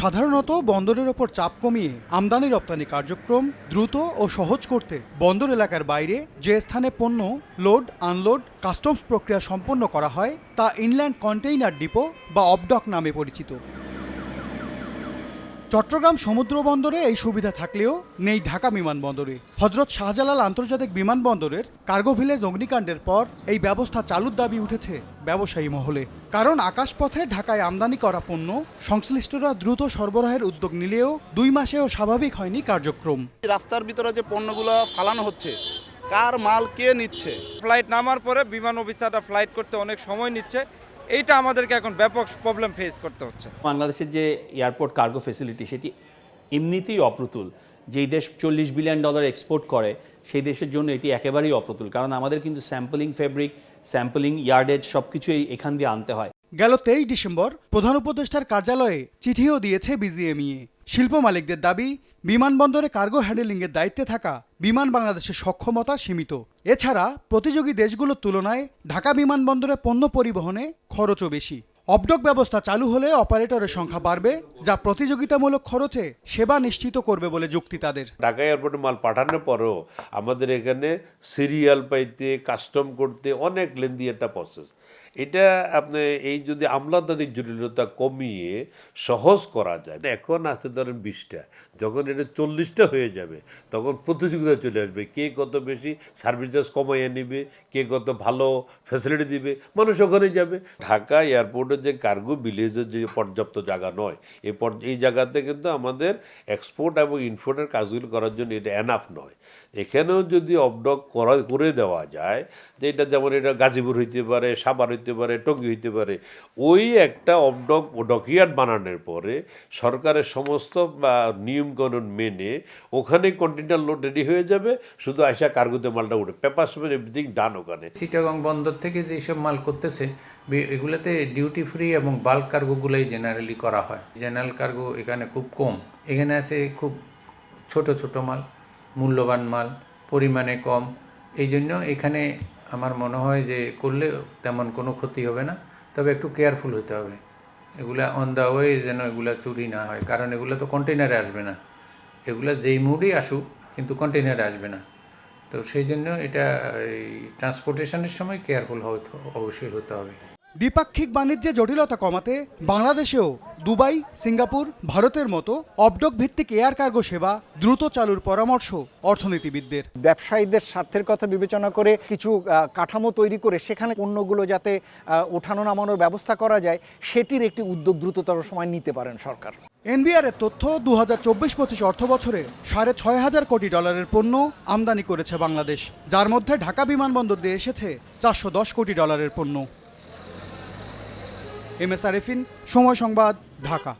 সাধারণত বন্দরের ওপর চাপ কমিয়ে আমদানি রপ্তানি কার্যক্রম দ্রুত ও সহজ করতে বন্দর এলাকার বাইরে যে স্থানে পণ্য লোড, আনলোড, কাস্টমস প্রক্রিয়া সম্পন্ন করা হয়, তা ইনল্যান্ড কন্টেইনার ডিপো বা অবডক নামে পরিচিত। চট্টগ্রাম সমুদ্র বন্দরে এই সুবিধা থাকলেও নেই ঢাকা বিমানবন্দরে। হজরত শাহজালাল আন্তর্জাতিক বিমানবন্দরের কার্গো ভিলেজ অগ্নিকাণ্ডের পর এই ব্যবস্থা চালুর দাবি উঠেছে ব্যবসায়ী মহলে। কারণ আকাশপথে ঢাকায় আমদানি করা পণ্য সংশ্লিষ্টরা দ্রুত সরবরাহের উদ্যোগ নিলেও দুই মাসেও স্বাভাবিক হয়নি কার্যক্রম। রাস্তার ভিতরে যে পণ্যগুলো ফালানো হচ্ছে কার মাল কে নিচ্ছে? ফ্লাইট নামার পরে বিমান অফিসাররা ফ্লাইট করতে অনেক সময় নিচ্ছে। এইটা আমাদেরকে এখন ব্যাপক প্রবলেম ফেস করতে হচ্ছে। বাংলাদেশের যে এয়ারপোর্ট কার্গো ফেসিলিটি সেটি এমনিতেই অপ্রতুল। যেই দেশ চল্লিশ বিলিয়ন ডলার এক্সপোর্ট করে, সেই দেশের জন্য এটি একেবারেই অপ্রতুল। কারণ আমাদের কিন্তু স্যাম্পলিং ফেব্রিক স্যাম্পলিং ইয়ার্ডেজ সব কিছুই এখান দিয়ে আনতে হয়। গেল তেইশ ডিসেম্বর প্রধান উপদেষ্টার কার্যালয়ে চিঠিও দিয়েছে বিজিএমইএ শিল্প মালিকদের দাবি, বিমানবন্দরে কার্গো হ্যান্ডেলিংয়ের দায়িত্বে থাকা বিমান বাংলাদেশের সক্ষমতা সীমিত। এছাড়া প্রতিযোগী দেশগুলোর তুলনায় ঢাকা বিমানবন্দরে পণ্য পরিবহনে খরচও বেশি। অবডক ব্যবস্থা চালু হলে অপারেটরের সংখ্যা বাড়বে, যা প্রতিযোগিতামূলক খরচে সেবা নিশ্চিত করবে বলে যুক্তি তাদের। ঢাকা এয়ারপোর্টে মাল পাঠানোর পরও আমাদের এখানে সিরিয়াল পাইতে কাস্টম করতে অনেক লেন্দি একটা প্রসেস এটা আপনি এই যদি আমলাদারির জটিলতা কমিয়ে সহজ করা যায় এখন আসতে ধরেন বিশটা, যখন এটা চল্লিশটা হয়ে যাবে, তখন প্রতিযোগিতা চলে আসবে, কে কত বেশি সার্ভিস চার্জ কমাইয়া নিবে, কে কত ভালো ফ্যাসিলিটি দিবে, মানুষ ওখানে যাবে। ঢাকা এয়ারপোর্টের যে কার্গো ভিলেজের যে পর্যাপ্ত জায়গা নয় এই এই জায়গাতে কিন্তু আমাদের এক্সপোর্ট এবং ইনপোর্টের কাজগুলো করার জন্য এটা এনাফ নয়। এখানেও যদি অবডক করা, করে দেওয়া যায়, যে এটা যেমন এটা গাজীপুর হইতে পারে সাভার হইতে পারে, টঙ্গী হইতে পারে, ওই একটা অবডক ডকিয়ার্ড বানানোর পরে সরকারের সমস্ত নিয়মকানুন মেনে ওখানে কন্টেনার লোড রেডি হয়ে যাবে, শুধু আইসা কার্গোতে মালটা উঠে, পেপার সেভেন এভরিথিং ডান ওখানে। চিটাগং বন্দর থেকে যেসব মাল করতেছে এগুলোতে ডিউটি ফ্রি এবং বাল্ক কার্গোগুলোই জেনারেলি করা হয়। জেনারেল কার্গো এখানে খুব কম। এখানে আছে খুব ছোট ছোট মাল, মূল্যবান মাল, পরিমাণে কম। এই জন্য এখানে আমার মনে হয় যে করলে তেমন কোনো ক্ষতি হবে না, তবে একটু কেয়ারফুল হতে হবে। এগুলা অন দ্য ওয়ে যেন এগুলা চুরি না হয়, কারণ এগুলো তো কন্টেনারে আসবে না। এগুলা যেই মুডেই আসুক, কিন্তু কন্টেনারে আসবে না। তো সেই জন্য এটা এই ট্রান্সপোর্টেশনের সময় কেয়ারফুল হতে অবশ্যই হতে হবে। দ্বিপাক্ষিক বাণিজ্যে জটিলতা কমাতে বাংলাদেশেও দুবাই সিঙ্গাপুর ভারতের মতো অবডক ভিত্তিক এয়ার কার্গো সেবা দ্রুত চালুর পরামর্শ অর্থনীতিবিদদের। ব্যবসায়ীদের স্বার্থের কথা বিবেচনা করে কিছু কাঠামো তৈরি করে সেখানে পণ্যগুলো যাতে ওঠানো নামানোর ব্যবস্থা করা যায় সেটির একটি উদ্যোগ দ্রুততর সময় নিতে পারেন সরকার। এনবিআর এর তথ্য দু হাজার চব্বিশ পঁচিশ অর্থ বছরে সাড়ে ছয় হাজার কোটি ডলারের পণ্য আমদানি করেছে বাংলাদেশ যার মধ্যে ঢাকা বিমানবন্দর দিয়ে এসেছে চারশো দশ কোটি ডলারের পণ্য। এম এস আরেফিন সময় সংবাদ ঢাকা।